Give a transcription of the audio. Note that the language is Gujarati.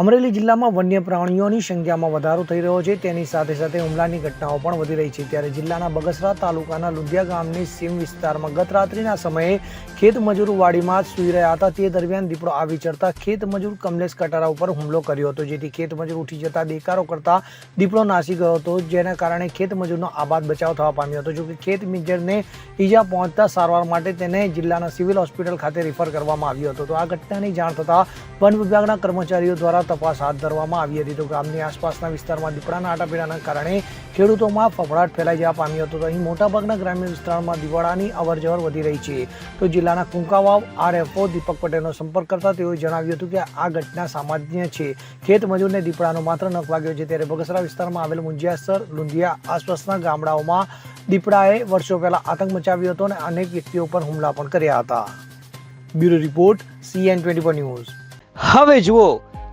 અમરેલી જિલ્લામાં વન્ય પ્રાણીઓની સંખ્યામાં વધારો થઈ રહ્યો છે. તેની સાથે સાથે હુમલાની ઘટનાઓ પણ વધી રહી છે. ત્યારે જિલ્લાના બગસરા તાલુકાના લુધિયા ગામની સીમ વિસ્તારમાં ગત રાત્રિના સમયે ખેત મજૂર વાડીમાં સૂઈ રહ્યા હતા. તે દરમિયાન દીપડો આવી ચડતા ખેત મજૂર કમલેશ કટારા ઉપર હુમલો કર્યો હતો, જેથી ખેત મજૂર ઉઠી જતા દેકારો કરતા દીપડો નાસી ગયો હતો, જેના કારણે ખેત મજૂરનો આબાદ બચાવ થવા પામ્યો હતો. જોકે ખેત મિજરને ઈજા પહોંચતા સારવાર માટે તેને જિલ્લાના સિવિલ હોસ્પિટલ ખાતે રિફર કરવામાં આવ્યો હતો. તો આ ઘટનાની જાણ થતાં વન વિભાગના કર્મચારીઓ દ્વારા તપાસ હાથ ધરવામાં આવી હતી. તો ગામની આસપાસના વિસ્તારમાં દીપડાના આટાપીડાના કારણે ખેડૂતોમાં ફફડાટ ફેલાઈ જવા પામ્યો હતો. તો અહીં મોટાભાગના ગ્રામ્ય વિસ્તારમાં દિવાળાની અવરજવર વધી રહી છે. તો જિલ્લાના કુંકાવાવ, આરએફઓ દીપક પટેલનો સંપર્ક કરતા તેઓએ જણાવ્યું હતું કે આ ઘટના સામાન્ય છે. ખેત મજૂરને દીપડાનો માત્ર નખ વાગ્યો છે. ત્યારે બગસરા વિસ્તારમાં આવેલ મુંજિયાસર, લુંધિયા આસપાસના ગામડાઓમાં દીપડાએ વર્ષો પહેલા આતંક મચાવ્યો હતો અને અનેક વ્યક્તિઓ પર હુમલા પણ કર્યા હતા. Bureau report CN twenty news. હવે જુઓ